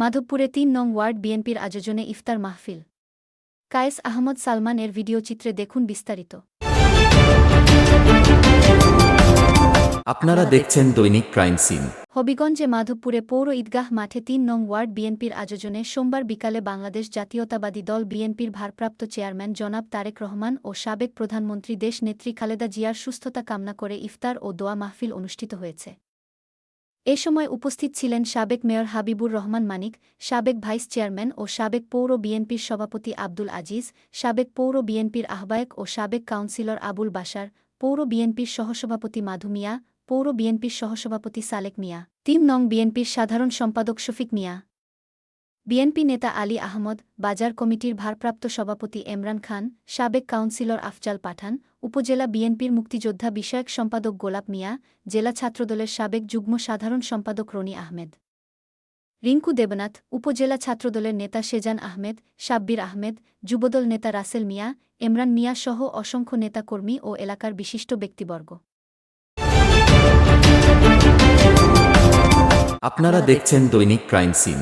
মাধবপুরে তিন নং ওয়ার্ড বিএনপির আয়োজনে ইফতার মাহফিল। কায়েস আহমদ সালমান এর ভিডিওচিত্রে দেখুন বিস্তারিত। আপনারা দেখছেন দৈনিক ক্রাইম সিন। হবিগঞ্জে মাধবপুরে পৌর ঈদগাহ মাঠে তিন নং ওয়ার্ড বিএনপির আয়োজনে সোমবার বিকালে বাংলাদেশ জাতীয়তাবাদী দল বিএনপির ভারপ্রাপ্ত চেয়ারম্যান জনাব তারেক রহমান ও সাবেক প্রধানমন্ত্রী দেশ নেত্রী খালেদা জিয়ার সুস্থতা কামনা করে ইফতার ও দোয়া মাহফিল অনুষ্ঠিত হয়েছে। এ সময় উপস্থিত ছিলেন সাবেক মেয়র হাবিবুর রহমান মানিক, সাবেক ভাইস চেয়ারম্যান ও সাবেক পৌর বিএনপির সভাপতি আব্দুল আজিজ, সাবেক পৌর বিএনপির আহ্বায়ক ও সাবেক কাউন্সিলর আবুল বাসার পৌর বিএনপির সহসভাপতি মাধু মিয়া, পৌর বিএনপির সহসভাপতি সালেক মিয়া। তিন নং বিএনপির সাধারণ সম্পাদক শফিক মিয়া। বিএনপি নেতা আলী আহমদ, বাজার কমিটির ভারপ্রাপ্ত সভাপতি এমরান খান, সাবেক কাউন্সিলর আফজাল পাঠান, উপজেলা বিএনপির মুক্তিযোদ্ধা বিষয়ক সম্পাদক গোলাপ মিয়া, জেলা ছাত্রদলের সাবেক যুগ্ম সাধারণ সম্পাদক রনি আহমেদ। রিঙ্কু দেবনাথ, উপজেলা ছাত্রদলের নেতা সেজান আহমেদ, সাব্বির আহমেদ, যুবদল নেতা রাসেল মিয়া এমরান মিয়া সহ অসংখ্য নেতাকর্মী ও এলাকার বিশিষ্ট ব্যক্তিবর্গ। আপনারা দেখছেন দৈনিক ক্রাইম সিন।